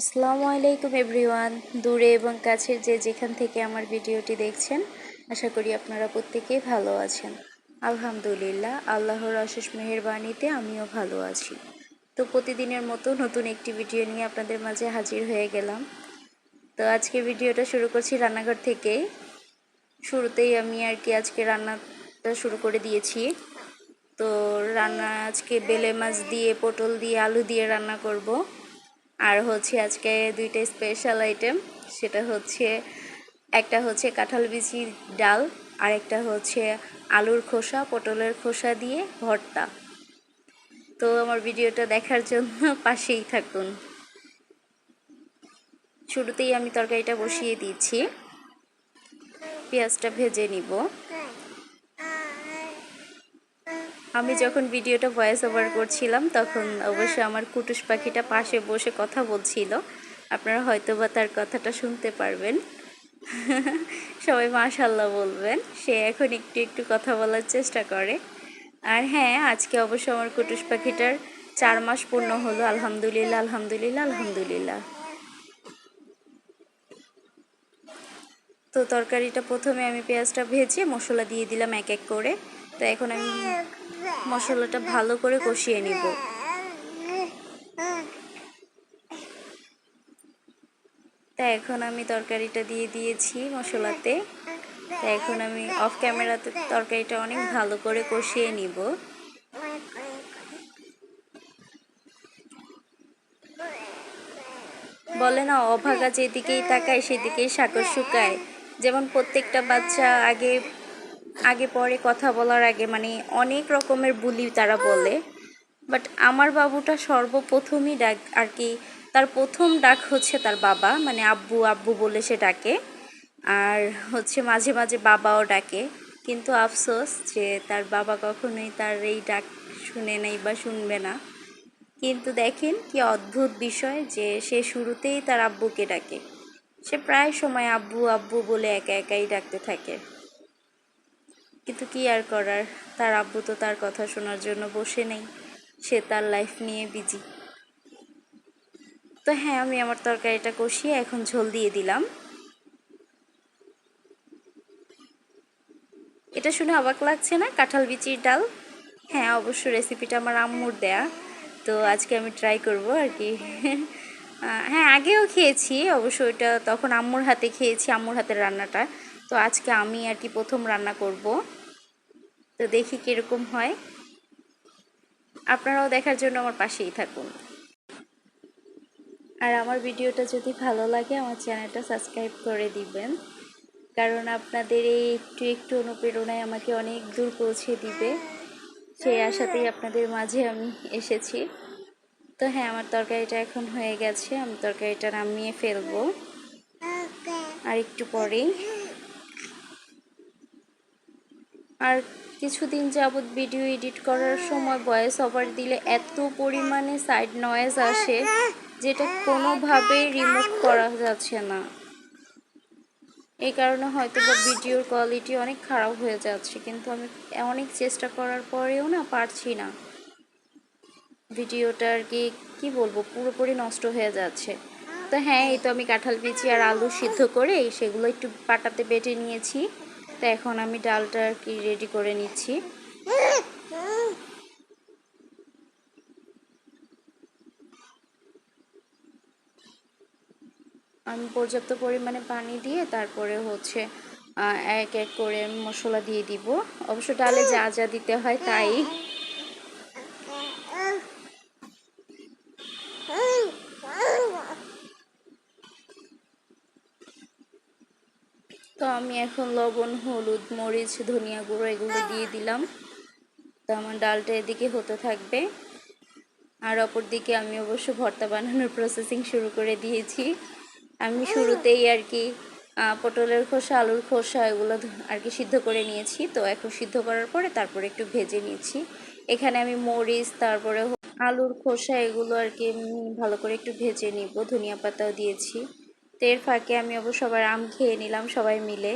আসসালামু আলাইকুম এভরিওয়ান। দূরে এবং কাছের যে যেখান থেকে আমার ভিডিওটি দেখছেন, আশা করি আপনারা প্রত্যেকেই ভালো আছেন। আলহামদুলিল্লাহ, আল্লাহর অশেষ মেহেরবানিতে আমিও ভালো আছি। তো প্রতিদিনের মতো নতুন একটি ভিডিও নিয়ে আপনাদের মাঝে হাজির হয়ে গেলাম। তো আজকে ভিডিওটা শুরু করছি রান্নাঘর থেকে। শুরুতেই আমি আর কি আজকে রান্নাটা শুরু করে দিয়েছি। তো রান্না আজকে বেলে মাছ দিয়ে, পটল দিয়ে, আলু দিয়ে রান্না করব। আর হচ্ছে আজকে দুইটা স্পেশাল আইটেম সেটা হচ্ছে একটা হচ্ছে কাঁঠাল বিচির ডাল, আর একটা হচ্ছে আলুর খোসা, পটলের খোসা দিয়ে ভর্তা। তো আমার ভিডিওটা দেখার জন্য পাশেই থাকুন। শুরুতেই আমি তরকারিটা বসিয়ে দিচ্ছি। পেঁয়াজটা ভেজে নিব। আমি যখন ভিডিওটা ভয়েস ওভার করছিলাম, তখন অবশ্য আমার কুটুস পাখিটা পাশে বসে কথা বলছিল। আপনারা হয়তো বা তার কথাটা শুনতে পারবেন। সবাই মাশাল্লাহ বলবেন। সে এখন একটু একটু কথা বলার চেষ্টা করে। আর হ্যাঁ আজকে অবশ্য আমার কুটুস পাখিটার চার মাস পূর্ণ হলো। আলহামদুলিল্লাহ আলহামদুলিল্লাহ আলহামদুলিল্লাহ। তো তরকারিটা প্রথমে আমি পেঁয়াজটা ভেজে মশলা দিয়ে দিলাম এক এক করে। তো এখন আমি মশলাটা ভালো করে কষিয়ে নিব। তা এখন আমি তরকারিটা দিয়ে দিয়েছি মশলাতে। তা এখন আমি অফ ক্যামেরাতে তরকারিটা অনেক ভালো করে কষিয়ে নিব। বলে না, অভাগা যেদিকেই তাকায় সেদিকেই সাগর শুকায়। যেমন প্রত্যেকটা বাচ্চা আগে আগে পরে কথা বলার আগে মানে অনেক রকমের বুলি তারা বলে। বাট আমার বাবুটা সর্বপ্রথমই ডাক আর কি, তার প্রথম ডাক হচ্ছে তার বাবা মানে আব্বু আব্বু বলে সে ডাকে। আর হচ্ছে মাঝে মাঝে বাবাও ডাকে। কিন্তু আফসোস যে তার বাবা কখনোই তার এই ডাক শুনে নেই বা শুনবে না। কিন্তু দেখেন কি অদ্ভুত বিষয় যে সে শুরুতেই তার আব্বুকে ডাকে। সে প্রায় সময় আব্বু আব্বু বলে একা একাই ডাকতে থাকে। কিন্তু কি আর করার? তার আব্বু তো তার কথা শোনার জন্য বসে নেই। সে তার লাইফ নিয়ে বিজি তো হ্যাঁ আমি আমার তরকারিটা কষিয়ে এখন ঝোল দিয়ে দিলাম। এটা শুনে অবাক লাগছে না? কাঁঠাল বিচির ডাল? হ্যাঁ অবশ্য রেসিপিটা আমার আম্মুর দেয়া। তো আজকে আমি ট্রাই করব আর কি। হ্যাঁ আগেও খেয়েছি। অবশ্য ওইটা তখন আম্মুর হাতে খেয়েছি, আম্মুর হাতের রান্নাটা। তো আজকে আমি আর কি প্রথম রান্না করব। তো দেখি কীরকম হয়। আপনারাও দেখার জন্য আমার পাশেই থাকুন। আর আমার ভিডিওটা যদি ভালো লাগে, আমার চ্যানেলটা সাবস্ক্রাইব করে দিবেন। কারণ আপনাদের এই একটু একটু অনুপ্রেরণায় আমাকে অনেক দূর পৌঁছে দিবে। সেই আশাতেই আপনাদের মাঝে আমি এসেছি। তো হ্যাঁ আমার তরকারিটা এখন হয়ে গেছে, আমি তরকারিটা নামিয়ে ফেলব। আর একটু পরেই। আর কিছুদিন যাবৎ ভিডিও এডিট করার সময় ভয়েস ওভার দিলে এত পরিমাণে সাইড নয়েজ আসে যেটা কোনোভাবেই রিমুভ করা যাচ্ছে না। এই কারণে হয়তো বা ভিডিওর কোয়ালিটি অনেক খারাপ হয়ে যাচ্ছে, কিন্তু আমি অনেক চেষ্টা করার পরেও না পারছি না। ভিডিওটা আর কি, কী বলব, পুরোপুরি নষ্ট হয়ে যাচ্ছে। তো হ্যাঁ এই তো আমি কাঁঠাল বিচি আর আলু সিদ্ধ করে সেগুলো একটু পাটাতে বেটে নিয়েছি। তো এখন আমি ডালটা আর কি রেডি করে নিচ্ছি। আমি পর্যাপ্ত পরিমাণে পানি দিয়ে তারপরে হচ্ছে এক এক করে মশলা দিয়ে দিব। অবশ্য ডালে যা যা দিতে হয় তাই। তো আমি এখন লবণ হলুদ মরিচ ধনিয়া গুঁড়ো এগুলো দিয়ে দিলাম। তো আমার ডালটা এদিকে হতে থাকবে। আর অপর দিকে আমি অবশ্য ভর্তা বানানোর প্রসেসিং শুরু করে দিয়েছি। আমি শুরুতেই আর কি পটলের খোসা আলুর খোসা এগুলো আর কি সিদ্ধ করে নিয়েছি। তো এখন সিদ্ধ করার পরে তারপরে একটু ভেজে নিয়েছি এখানে আমি মরিচ তারপরে আলুর খোসা এগুলো আর কি ভালো করে একটু ভেজে নিব। ধনিয়া পাতাও দিয়েছি। তো এর ফাঁকে আমি অবশ্য আবার আম খেয়ে নিলাম সবাই মিলে।